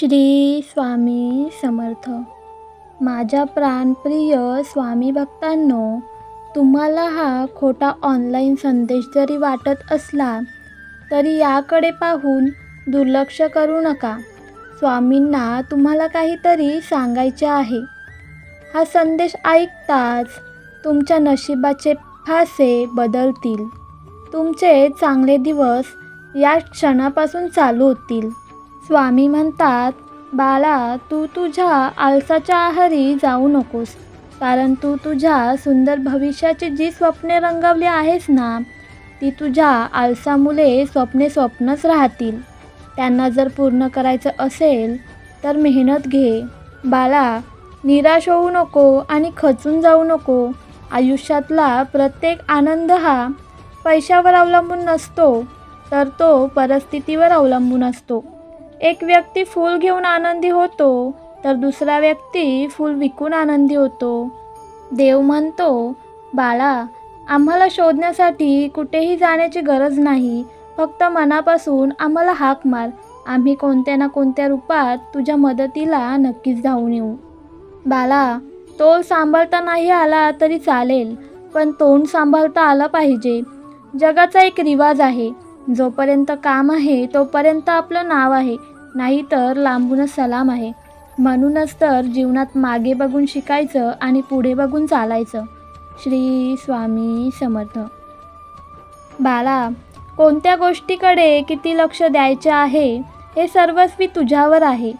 श्री स्वामी समर्थ. माझ्या प्राणप्रिय स्वामी भक्तांनो तुम्हाला हा खोटा ऑनलाईन संदेश जरी वाटत असला तरी याकडे पाहून दुर्लक्ष करू नका. स्वामींना तुम्हाला काहीतरी सांगायचे आहे. हा संदेश ऐकताच तुमच्या नशिबाचे फासे बदलतील. तुमचे चांगले दिवस या क्षणापासून चालू होतील. स्वामी म्हणतात बाळा तू तुझ्या आळसाच्या आहारी जाऊ नकोस. कारण तू तुझ्या सुंदर भविष्याची जी स्वप्ने रंगवली आहेस ना ती तुझ्या आळसामुळे स्वप्ने स्वप्नच राहतील. त्यांना जर पूर्ण करायचं असेल तर मेहनत घे. बाळा निराश होऊ नको आणि खचून जाऊ नको. आयुष्यातला प्रत्येक आनंद हा पैशावर अवलंबून नसतो तर तो परिस्थितीवर अवलंबून असतो. एक व्यक्ती फूल घेऊन आनंदी होतो तर दुसरा व्यक्ती फूल विकून आनंदी होतो. देव म्हणतो बाळा आम्हाला शोधण्यासाठी कुठेही जाण्याची गरज नाही. फक्त मनापासून आम्हाला हाक मार. आम्ही कोणत्या ना कोणत्या रूपात तुझ्या मदतीला नक्कीच धावून येऊ. बाला तोल सांभाळता नाही आला तरी चालेल पण तोंड सांभाळता आलं पाहिजे. जगाचा एक रिवाज आहे जोपर्यंत काम आहे तोपर्यंत आपलं नाव आहे. नाहीतर लांबूनच सलाम आहे. म्हणूनच तर जीवनात मागे बघून शिकायचं आणि पुढे बघून चालायचं. श्री स्वामी समर्थ. बाळा कोणत्या गोष्टीकडे किती लक्ष द्यायचे आहे हे सर्वस्वी तुझ्यावर आहे.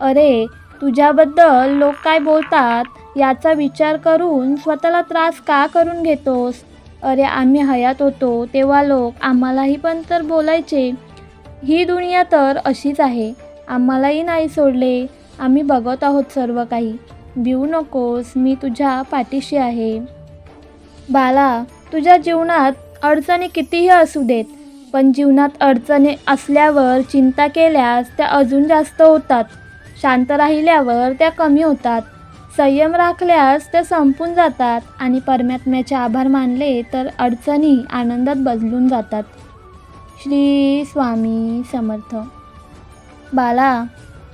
अरे तुझ्याबद्दल लोक काय बोलतात याचा विचार करून स्वतःला त्रास का करून घेतोस? अरे आम्ही हयात होतो तेव्हा लोक आम्हालाही पण तर बोलायचे. ही दुनिया तर अशीच आहे. आम्हालाही नाही सोडले. आम्ही बघत आहोत सर्व काही. भिवू नकोस मी तुझ्या पाठीशी आहे. बाला तुझ्या जीवनात अडचणी कितीही असू देत पण जीवनात अडचणी असल्यावर चिंता केल्यास त्या अजून जास्त होतात. शांत राहिल्यावर त्या कमी होतात. संयम राखल्यास त्या संपून जातात आणि परमात्म्याचे आभार मानले तर अडचणी आनंदात बदलून जातात. श्री स्वामी समर्थ. बाला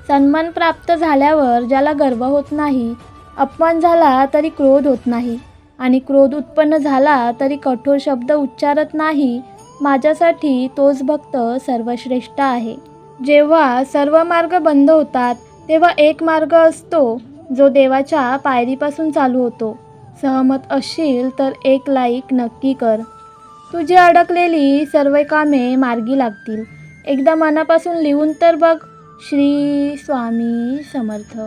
सन्मान प्राप्त झाल्यावर ज्याला गर्व होत नाही अपमान झाला तरी क्रोध होत नाही आणि क्रोध उत्पन्न झाला तरी कठोर शब्द उच्चारत नाही माझ्यासाठी तोच भक्त सर्वश्रेष्ठ आहे. जेव्हा सर्व मार्ग बंद होतात तेव्हा एक मार्ग असतो जो देवाच्या पायरीपासून चालू होतो. सहमत असशील तर एक लाईक नक्की कर. तुझी अडकलेली सर्व कामे मार्गी लागतील. एकदा मनापासून लिहून तर बघ. श्री स्वामी समर्थ.